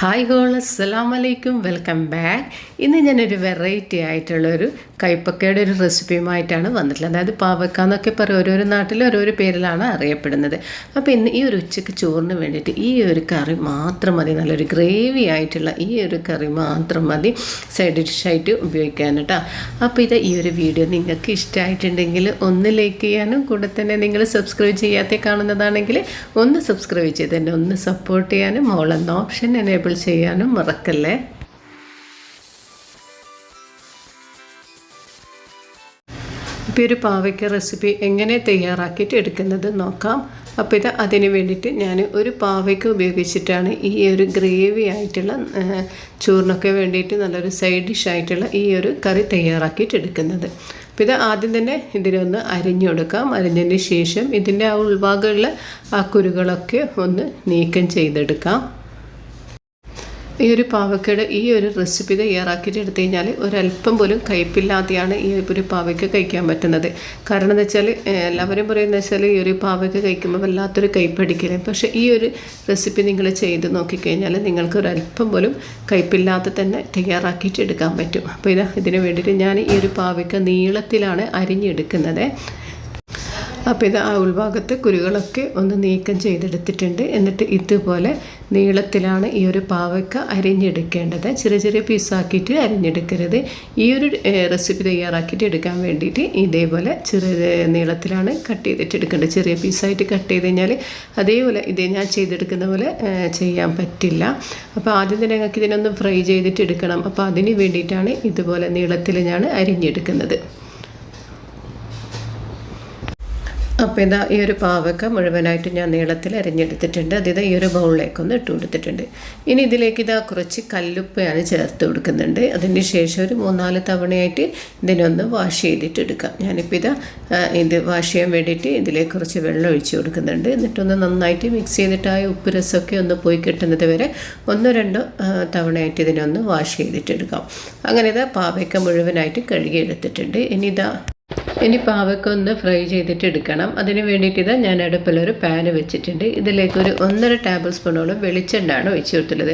Hi whole അസ്സലാം വലൈക്കും welcome back ഇന്ന് ഞാനൊരു വെറൈറ്റി ആയിട്ടുള്ളൊരു കൈപ്പക്കയുടെ ഒരു റെസിപ്പിയുമായിട്ടാണ് വന്നിട്ടുള്ളത്. അതായത് പാവക്ക എന്നൊക്കെ പറയും. ഓരോരോ നാട്ടിൽ ഓരോരോ പേരിലാണ് അറിയപ്പെടുന്നത്. അപ്പോൾ ഇന്ന് ഈ ഒരു ഉച്ചയ്ക്ക് ചോറിന് വേണ്ടിയിട്ട് ഈ ഒരു കറി മാത്രം മതി. നല്ലൊരു ഗ്രേവി ആയിട്ടുള്ള ഈ ഒരു കറി മാത്രം മതി. സൈഡ് ഡിഷായിട്ട് ഉപയോഗിക്കാൻ കേട്ടോ. അപ്പോൾ ഇത് ഈ ഒരു വീഡിയോ നിങ്ങൾക്ക് ഇഷ്ടമായിട്ടുണ്ടെങ്കിൽ ഒന്ന് ലൈക്ക് ചെയ്യാനും കൂടെ തന്നെ നിങ്ങൾ സബ്സ്ക്രൈബ് ചെയ്യാത്ത കാണുന്നതാണെങ്കിൽ ഒന്ന് സബ്സ്ക്രൈബ് ചെയ്ത് തന്നെ ഒന്ന് സപ്പോർട്ട് ചെയ്യാനും മോൾ എന്ന ഓപ്ഷൻ എനേബിൾ ചെയ്യാനും മറക്കല്ലേ? ഇപ്പോൾ ഒരു പാവയ്ക്ക റെസിപ്പി എങ്ങനെ തയ്യാറാക്കിയിട്ട് എടുക്കുന്നത് നോക്കാം. അപ്പോൾ ഇത് അതിന് വേണ്ടിയിട്ട് ഞാൻ ഒരു പാവയ്ക്ക ഉപയോഗിച്ചിട്ടാണ് ഈ ഒരു ഗ്രേവി ആയിട്ടുള്ള ചോറിനൊക്കെ വേണ്ടിയിട്ട് നല്ലൊരു സൈഡ് ഡിഷ് ആയിട്ടുള്ള ഈ ഒരു കറി തയ്യാറാക്കിയിട്ട് എടുക്കുന്നത്. അപ്പോൾ ഇത് ആദ്യം തന്നെ ഇതിനൊന്ന് അരിഞ്ഞു കൊടുക്കാം. അരിഞ്ഞതിന് ശേഷം ഇതിന്റെ ആ ഉൾഭാഗമുള്ള ആ കുരുകളൊക്കെ ഒന്ന് നീക്കം ചെയ്തെടുക്കാം. ഈ ഒരു പാവക്കയുടെ ഈ ഒരു റെസിപ്പി തയ്യാറാക്കിയിട്ട് എടുത്തു കഴിഞ്ഞാൽ ഒരല്പം പോലും കയ്പില്ലാതെയാണ് ഈ ഒരു പാവയ്ക്ക കഴിക്കാൻ പറ്റുന്നത്. കാരണം എന്ന് വെച്ചാൽ എല്ലാവരും പറയുന്നത് വെച്ചാൽ ഈ ഒരു പാവയ്ക്ക കഴിക്കുമ്പോൾ വല്ലാത്തൊരു കയ്പടിക്കൽ പക്ഷേ ഈ ഒരു റെസിപ്പി നിങ്ങൾ ചെയ്ത് നോക്കിക്കഴിഞ്ഞാൽ നിങ്ങൾക്ക് ഒരല്പം പോലും കയ്പില്ലാതെ തന്നെ തയ്യാറാക്കിയിട്ട് എടുക്കാൻ പറ്റും. അപ്പോൾ ഇതാ ഇതിന് വേണ്ടിയിട്ട് ഞാൻ ഈ ഒരു പാവയ്ക്ക നീളത്തിലാണ് അരിഞ്ഞെടുക്കുന്നത്. അപ്പോൾ ഇത് ആ ഉൾഭാഗത്തെ കുരുകളൊക്കെ ഒന്ന് നീക്കം ചെയ്തെടുത്തിട്ടുണ്ട്. എന്നിട്ട് ഇതുപോലെ നീളത്തിലാണ് ഈ ഒരു പാവയ്ക്ക അരിഞ്ഞെടുക്കേണ്ടത്. ചെറിയ ചെറിയ പീസാക്കിയിട്ട് അരിഞ്ഞെടുക്കരുത്. ഈ ഒരു റെസിപ്പി തയ്യാറാക്കിയിട്ട് എടുക്കാൻ വേണ്ടിയിട്ട് ഇതേപോലെ ചെറിയ നീളത്തിലാണ് കട്ട് ചെയ്തിട്ട് എടുക്കേണ്ടത്. ചെറിയ പീസായിട്ട് കട്ട് ചെയ്ത് കഴിഞ്ഞാൽ അതേപോലെ ഇതേ ഞാൻ ചെയ്തെടുക്കുന്ന പോലെ ചെയ്യാൻ പറ്റില്ല. അപ്പോൾ ആദ്യം തന്നെ ഞങ്ങൾക്ക് ഇതിനൊന്ന് ഫ്രൈ ചെയ്തിട്ട് എടുക്കണം. അപ്പോൾ അതിന് വേണ്ടിയിട്ടാണ് ഇതുപോലെ നീളത്തിൽ ഞാൻ അരിഞ്ഞെടുക്കുന്നത്. അപ്പോൾ ഇതാ ഈ ഒരു പാവക്ക മുഴുവനായിട്ട് ഞാൻ നീളത്തിൽ അരിഞ്ഞെടുത്തിട്ടുണ്ട്. അത് ഇതാ ഈ ഒരു ബൗളിലേക്കൊന്ന് ഇട്ട് കൊടുത്തിട്ടുണ്ട് ഇനി ഇതിലേക്ക് ഇതാ കുറച്ച് കല്ലുപ്പയാണ് ചേർത്ത് കൊടുക്കുന്നുണ്ട്. അതിന് ശേഷം ഒരു മൂന്നാൽ തവണയായിട്ട് ഇതിനൊന്ന് വാഷ് ചെയ്തിട്ട് എടുക്കാം ഞാനിപ്പോൾ ഇതാ ഇത് വാഷ് ചെയ്യാൻ വേണ്ടിയിട്ട് ഇതിലേക്ക് കുറച്ച് വെള്ളം ഒഴിച്ച് കൊടുക്കുന്നുണ്ട്. എന്നിട്ടൊന്ന് നന്നായിട്ട് മിക്സ് ചെയ്തിട്ട് ആ ഉപ്പ് രസമൊക്കെ ഒന്ന് പോയി കിട്ടുന്നത് വരെ ഒന്നോ രണ്ടോ തവണയായിട്ട് ഇതിനൊന്ന് വാഷ് ചെയ്തിട്ട് എടുക്കാം അങ്ങനെ ഇതാ പാവയ്ക്ക മുഴുവനായിട്ട് കഴുകി എടുത്തിട്ടുണ്ട് ഇനി ഇതാ ഇനി പാവയ്ക്ക ഒന്ന് ഫ്രൈ ചെയ്തിട്ട് എടുക്കണം. അതിന് വേണ്ടിയിട്ട് ഞാൻ അടുപ്പിലൊരു പാൻ വെച്ചിട്ടുണ്ട്. ഇതിലേക്ക് ഒരു ഒന്നര ടേബിൾ സ്പൂണോളം വെളിച്ചെണ്ണയാണ് ഒഴിച്ചു കൊടുത്തുള്ളത്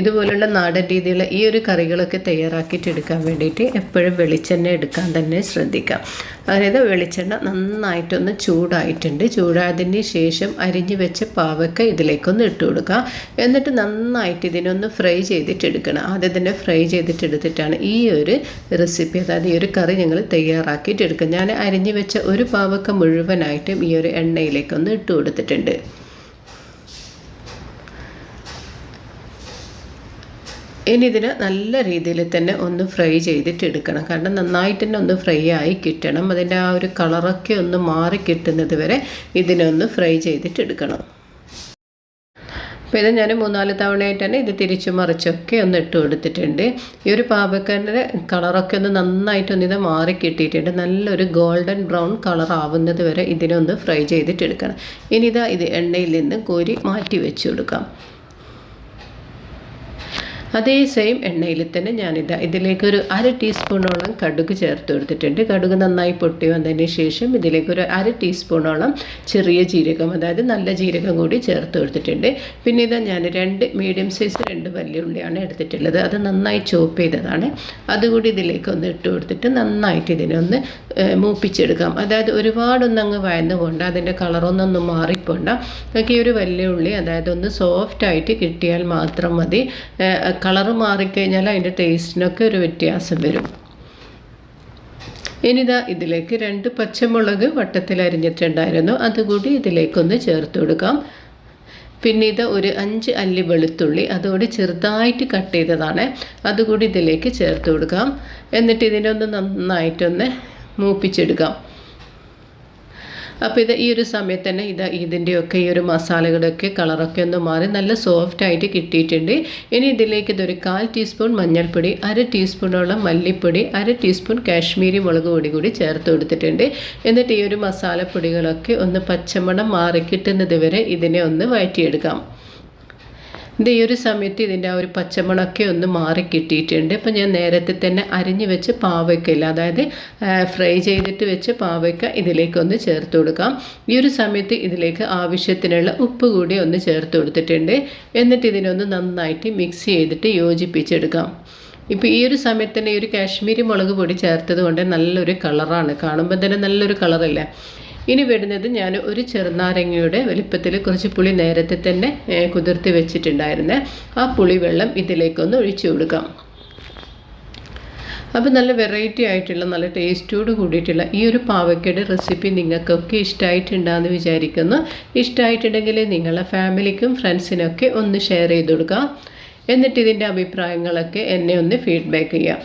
ഇതുപോലുള്ള നാടൻ രീതിയിലുള്ള ഈ ഒരു കറികളൊക്കെ തയ്യാറാക്കിയിട്ട് എടുക്കാൻ വേണ്ടിയിട്ട് എപ്പോഴും വെളിച്ചെണ്ണ എടുക്കാൻ തന്നെ ശ്രദ്ധിക്കാം. അതായത് വെളിച്ചെണ്ണ നന്നായിട്ടൊന്ന് ചൂടായിട്ടുണ്ട്. ചൂടായതിന് ശേഷം അരിഞ്ഞു വെച്ച പാവയ്ക്ക ഇതിലേക്കൊന്ന് ഇട്ട് കൊടുക്കുക എന്നിട്ട് നന്നായിട്ട് ഇതിനൊന്ന് ഫ്രൈ ചെയ്തിട്ട് എടുക്കണം. ആദ്യം തന്നെ ഫ്രൈ ചെയ്തിട്ടെടുത്തിട്ടാണ് ഈ ഒരു റെസിപ്പി അതായത് ഈ ഒരു കറി ഞങ്ങൾ തയ്യാറാക്കിയിട്ട് എടുക്കുക ഞാൻ അരിഞ്ഞു വെച്ച ഒരു പാവക്ക മുഴുവനായിട്ടും ഈ ഒരു എണ്ണയിലേക്കൊന്ന് ഇട്ട് കൊടുത്തിട്ടുണ്ട്. ഇനി ഇതിന് നല്ല രീതിയിൽ തന്നെ ഒന്ന് ഫ്രൈ ചെയ്തിട്ട് എടുക്കണം കാരണം നന്നായിട്ട് തന്നെ ഒന്ന് ഫ്രൈ ആയി കിട്ടണം. അതിന്റെ ആ ഒരു കളറൊക്കെ ഒന്ന് മാറി കിട്ടുന്നത് വരെ ഇതിനൊന്ന് ഫ്രൈ ചെയ്തിട്ട് എടുക്കണം അപ്പോൾ ഇത് ഞാൻ മൂന്നാൽ തവണയായിട്ട് തന്നെ ഇത് തിരിച്ചു മറിച്ചൊക്കെ ഒന്ന് ഇട്ട് കൊടുത്തിട്ടുണ്ട്. ഈ ഒരു പാവക്കന്റെ കളറൊക്കെ ഒന്ന് നന്നായിട്ടൊന്ന് ഇത് മാറി കിട്ടിയിട്ടുണ്ട്. നല്ലൊരു ഗോൾഡൻ ബ്രൗൺ കളർ ആവുന്നത് വരെ ഇതിനൊന്ന് ഫ്രൈ ചെയ്തിട്ട് എടുക്കണം. ഇനി ഇതാ ഇത് എണ്ണയിൽ നിന്ന് കോരി മാറ്റി വെച്ച് കൊടുക്കാം. അതേ സെയിം എണ്ണയിൽ തന്നെ ഞാനിതാ ഇതിലേക്ക് ഒരു അര ടീസ്പൂണോളം കടുക് ചേർത്ത് കൊടുത്തിട്ടുണ്ട്. കടുക് നന്നായി പൊട്ടി വന്നതിന് ശേഷം ഇതിലേക്ക് ഒരു അര ടീസ്പൂണോളം ചെറിയ ജീരകം അതായത് നല്ല ജീരകം കൂടി ചേർത്ത് കൊടുത്തിട്ടുണ്ട്. പിന്നെ ഇതാ ഞാൻ രണ്ട് മീഡിയം സൈസ് രണ്ട് വലിയ ഉള്ളിയാണ് എടുത്തിട്ടുള്ളത്. അത് നന്നായി ചോപ്പ് ചെയ്തതാണ്. അതുകൂടി ഇതിലേക്ക് ഒന്ന് ഇട്ട് കൊടുത്തിട്ട് നന്നായിട്ട് ഇതിനൊന്ന് മൂപ്പിച്ചെടുക്കാം. അതായത് ഒരുപാടൊന്നും അങ്ങ് വയന്ന് പോകണ്ട അതിന്റെ കളറൊന്നൊന്നും മാറിപ്പോണ്ട. ഈ ഒരു വലിയ ഉള്ളി അതായത് ഒന്ന് സോഫ്റ്റായിട്ട് കിട്ടിയാൽ മാത്രം മതി. കളറ് മാറിക്കഴിഞ്ഞാൽ അതിന്റെ ടേസ്റ്റിനൊക്കെ ഒരു വ്യത്യാസം വരും. ഇനിതാ ഇതിലേക്ക് രണ്ട് പച്ചമുളക് വട്ടത്തിൽ അരിഞ്ഞിട്ടുണ്ടായിരുന്നു. അതുകൂടി ഇതിലേക്കൊന്ന് ചേർത്ത് കൊടുക്കാം. പിന്നെ ഇത് ഒരു അഞ്ച് അല്ലി വെളുത്തുള്ളി അതുകൂടി ചെറുതായിട്ട് കട്ട് ചെയ്തതാണ്. അതുകൂടി ഇതിലേക്ക് ചേർത്ത് കൊടുക്കാം. എന്നിട്ട് ഇതിനൊന്ന് നന്നായിട്ടൊന്ന് മൂപ്പിച്ചെടുക്കാം. അപ്പോൾ ഇത് ഈ ഒരു സമയത്ത് തന്നെ ഇത് ഇതിന്റെയൊക്കെ ഈ ഒരു മസാലകളുടെയൊക്കെ കളറൊക്കെ ഒന്ന് മാറി നല്ല സോഫ്റ്റ് ആയിട്ട് കിട്ടിയിട്ടുണ്ട്. ഇനി ഇതിലേക്ക് ഇതൊരു കാൽ ടീസ്പൂൺ മഞ്ഞൾപ്പൊടി അര ടീസ്പൂണോളം മല്ലിപ്പൊടി അര ടീസ്പൂൺ കാശ്മീരി മുളക് പൊടി കൂടി ചേർത്ത് കൊടുത്തിട്ടുണ്ട്. എന്നിട്ട് ഈ ഒരു മസാലപ്പൊടികളൊക്കെ ഒന്ന് പച്ചമണം മാറി കിട്ടുന്നത് വരെ ഇതിനെ ഒന്ന് വഴറ്റിയെടുക്കാം. ഇത് ഈ ഒരു സമയത്ത് ഇതിന്റെ ആ ഒരു പച്ചമുളക്കെ ഒന്ന് മാറി കിട്ടിയിട്ടുണ്ട്. അപ്പം ഞാൻ നേരത്തെ തന്നെ അരിഞ്ഞ് വെച്ച് പാവയ്ക്കയില്ല അതായത് ഫ്രൈ ചെയ്തിട്ട് വെച്ച് പാവയ്ക്ക ഇതിലേക്കൊന്ന് ചേർത്ത് കൊടുക്കാം. ഈ ഒരു സമയത്ത് ഇതിലേക്ക് ആവശ്യത്തിനുള്ള ഉപ്പ് കൂടി ഒന്ന് ചേർത്ത് കൊടുത്തിട്ടുണ്ട്. എന്നിട്ട് ഇതിനൊന്ന് നന്നായിട്ട് മിക്സ് ചെയ്തിട്ട് യോജിപ്പിച്ചെടുക്കാം. ഇപ്പോൾ ഈ ഒരു സമയത്ത് തന്നെ ഈ ഒരു കാശ്മീരി മുളക് പൊടി ചേർത്തത് കൊണ്ട് നല്ലൊരു കളറാണ്. കാണുമ്പോൾ തന്നെ നല്ലൊരു കളറല്ലേ? ഇനി വരുന്നത് ഞാൻ ഒരു ചെറുനാരങ്ങയുടെ വലിപ്പത്തിൽ കുറച്ച് പുളി നേരത്തെ തന്നെ കുതിർത്തി വെച്ചിട്ടുണ്ടായിരുന്നേ. ആ പുളി വെള്ളം ഇതിലേക്കൊന്ന് ഒഴിച്ചു കൊടുക്കാം. അപ്പോൾ നല്ല വെറൈറ്റി ആയിട്ടുള്ള നല്ല ടേസ്റ്റോട് കൂടിയിട്ടുള്ള ഈ ഒരു പാവയ്ക്കയുടെ റെസിപ്പി നിങ്ങൾക്കൊക്കെ ഇഷ്ടമായിട്ടുണ്ടാകുമെന്ന് വിചാരിക്കുന്നു. ഇഷ്ടമായിട്ടുണ്ടെങ്കിൽ നിങ്ങളെ ഫാമിലിക്കും ഫ്രണ്ട്സിനൊക്കെ ഒന്ന് ഷെയർ ചെയ്ത് കൊടുക്കുക എന്നിട്ട് ഇതിന്റെ അഭിപ്രായങ്ങളൊക്കെ എന്നെ ഒന്ന് ഫീഡ്ബാക്ക് ചെയ്യാം.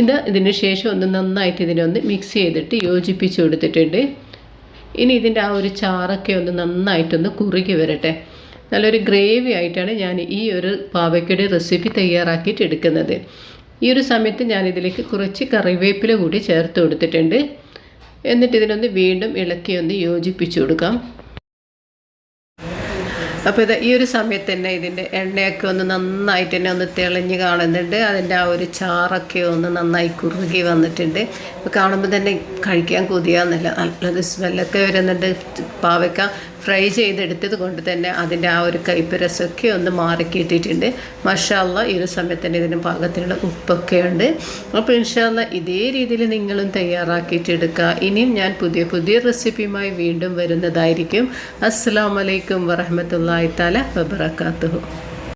ഇത് ഇതിന് ശേഷം ഒന്ന് നന്നായിട്ട് ഇതിനെ ഒന്ന് മിക്സ് ചെയ്തിട്ട് യോജിപ്പിച്ച് കൊടുത്തിട്ടുണ്ട്. ഇനി ഇതിന്റെ ആ ഒരു ചാറൊക്കെ ഒന്ന് നന്നായിട്ടൊന്ന് കുറുകി വരട്ടെ. നല്ലൊരു ഗ്രേവി ആയിട്ടാണ് ഞാൻ ഈ ഒരു പാവയ്ക്കയുടെ റെസിപ്പി തയ്യാറാക്കിയിട്ട് എടുക്കുന്നത്. ഈ ഒരു സമയത്ത് ഞാൻ ഇതിലേക്ക് കുറച്ച് കറിവേപ്പില കൂടി ചേർത്ത് കൊടുത്തിട്ടുണ്ട്. എന്നിട്ട് ഇതിനൊന്ന് വീണ്ടും ഇളക്കി ഒന്ന് യോജിപ്പിച്ചു കൊടുക്കാം. അപ്പോൾ ഇത് ഈ ഒരു സമയത്ത് തന്നെ ഇതിന്റെ എണ്ണയൊക്കെ ഒന്ന് നന്നായിട്ട് തന്നെ ഒന്ന് തെളിഞ്ഞ് കാണുന്നുണ്ട്. അതിന്റെ ആ ഒരു ചാറൊക്കെ ഒന്ന് നന്നായി കുറുകി വന്നിട്ടുണ്ട്. ഇപ്പോൾ കാണുമ്പോൾ തന്നെ കഴിക്കാൻ കൊതിയാന്നല്ല നല്ലത് സ്മെല്ലൊക്കെ വരുന്നുണ്ട് പാവയ്ക്ക. ഫ്രൈ ചെയ്തെടുത്തത് കൊണ്ട് തന്നെ അതിന്റെ ആ ഒരു കയ്പ് രസമൊക്കെ ഒന്ന് മാറിക്കിട്ടിട്ടുണ്ട് മഷാല്ല ഈ ഒരു സമയത്ത് തന്നെ ഇതിന് പാകത്തിനുള്ള ഉപ്പൊക്കെ ഉണ്ട്. അപ്പോൾ ഇൻഷാല്ല ഇതേ രീതിയിൽ നിങ്ങളും തയ്യാറാക്കിയിട്ടെടുക്കുക. ഇനിയും ഞാൻ പുതിയ പുതിയ റെസിപ്പിയുമായി വീണ്ടും വരുന്നതായിരിക്കും. അസ്സാം വലൈക്കും വറഹമത്തല്ലാ താല വബർക്കാത്തു